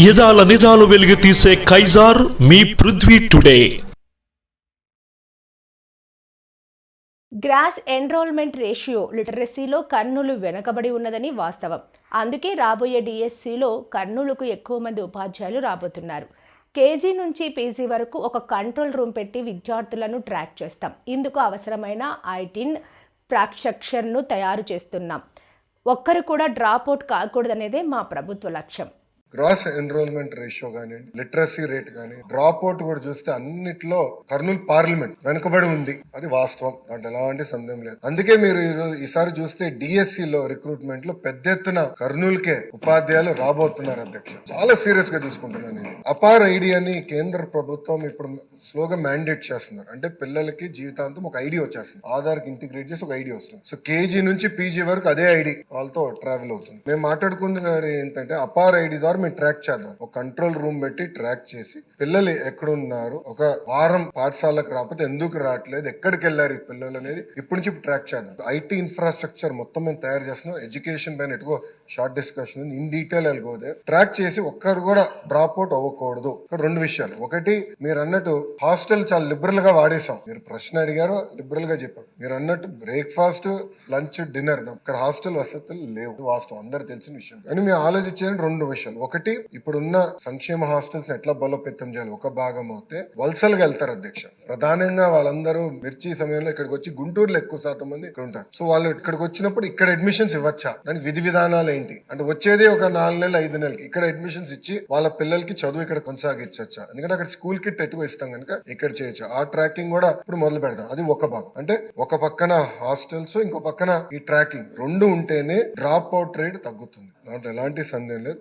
యదాల నిజాలు వెలిగి తీసే కైజార్ మీ Prithvi today. Gross enrolment ratio లిటరసీలో Kurnool వెనుకబడి ఉన్నదని వాస్తవం. అందుకే రాబోయే డిఎస్సిలో కర్నూలుకు ఎక్కువ మంది ఉపాధ్యాయులు రాబోతున్నారు. కేజీ నుంచి పీజీ వరకు ఒక కంట్రోల్ రూమ్ పెట్టి విద్యార్థులను ట్రాక్ చేస్తాం. ఇందుకు అవసరమైన ఐటీన్ ప్రాక్షక్షర్ను తయారు చేస్తున్నాం. ఒక్కరు కూడా డ్రాప్ అవుట్ కాకూడదనేదే మా ప్రభుత్వ లక్ష్యం. గ్రాస్ ఎన్రోల్మెంట్ రేషియో కానివ్వండి లిటరసీ రేట్ కానీ డ్రాప్ అవుట్ కూడా చూస్తే అన్నిట్లో కర్నూలు పార్లమెంట్ వెనుకబడి ఉంది. అది వాస్తవం. దాంట్లో ఎలాంటి సందేహం లేదు. అందుకే మీరు ఈరోజు ఈసారి చూస్తే డిఎస్సి లో రిక్రూట్మెంట్లో పెద్ద ఎత్తున కర్నూలుకే ఉపాధ్యాయులు రాబోతున్నారు అధ్యక్ష. చాలా సీరియస్గా తీసుకుంటున్నాను ఇది అపార్ ఐడి అని కేంద్ర ప్రభుత్వం ఇప్పుడు స్లోగా మ్యాండేట్ చేస్తున్నారు. అంటే పిల్లలకి జీవితాంతం ఒక ఐడి వచ్చేస్తుంది. ఆధార్కి ఇంటిగ్రేట్ చేసి ఒక ఐడి వస్తుంది. సో కేజీ నుంచి పీజీ వరకు అదే ఐడి వాళ్ళతో ట్రావెల్ అవుతుంది. మేము మాట్లాడుకుంది ఏంటంటే అపార్ ఐడి ద్వారా మేము ట్రాక్ చేద్దాం. ఒక కంట్రోల్ రూమ్ పెట్టి ట్రాక్ చేసి పిల్లలు ఎక్కడున్నారు? ఒక వారం పాఠశాలకు రాకపోతే ఎందుకు రావట్లేదు? ఎక్కడికి వెళ్ళారు ఈ పిల్లలు అనేది ఇప్పటి నుంచి ట్రాక్ చేద్దాం. ఐటీ ఇన్ఫ్రాస్ట్రక్చర్ మొత్తం మేము తయారు చేస్తున్నాం. ఎడ్యుకేషన్ పైన ఎటుకో షార్ట్ డిస్కషన్ ఇన్ డీటెయిల్ వెళ్ళిపోతే ట్రాక్ చేసి ఒక్కరు కూడా డ్రాప్ అవుట్ అవ్వకూడదు. ఇక్కడ రెండు విషయాలు. ఒకటి మీరు అన్నట్టు హాస్టల్ చాలా లిబరల్గా వాడేసాం మీరు ప్రశ్న అడిగారు లిబరల్గా చెప్పారు మీరు అన్నట్టు బ్రేక్ఫాస్ట్ లంచ్ డిన్నర్ ఇక్కడ హాస్టల్ వసతులు లేవు. వాస్తవం. అందరు తెలిసిన విషయం. కానీ మేము ఆలోచించే రెండు విషయాలు. ఒకటి ఇప్పుడున్న సంక్షేమ హాస్టల్స్ ఎట్లా బలోపేతం చేయాలి? ఒక భాగం అవుతే వలసలుగా వెళ్తారు అధ్యక్ష. ప్రధానంగా వాళ్ళందరూ మిర్చి సమయంలో ఇక్కడికి వచ్చి గుంటూరులో ఎక్కువ శాతం మంది ఇక్కడ ఉంటారు. సో వాళ్ళు ఇక్కడికి వచ్చినప్పుడు ఇక్కడ అడ్మిషన్స్ ఇవ్వచ్చా? దానికి విధి విధానాలు ఏంటి? అంటే వచ్చేదే ఒక నాలుగు నెలలు ఐదు నెలలకి ఇక్కడ అడ్మిషన్స్ ఇచ్చి వాళ్ళ పిల్లలకి చదువు ఇక్కడ కొనసాగించవచ్చా ఎందుకంటే అక్కడ స్కూల్ కిట్ ఎక్కువ ఇస్తాం కనుక ఇక్కడ చేయొచ్చు. ఆ ట్రాకింగ్ కూడా ఇప్పుడు మొదలు పెడదాం. అది ఒక భాగం. అంటే ఒక పక్కన హాస్టల్స్ ఇంకో పక్కన ఈ ట్రాకింగ్ రెండు ఉంటేనే డ్రాప్ అవుట్ రేట్ తగ్గుతుంది. దాంట్లో ఎలాంటి సందేహం లేదు.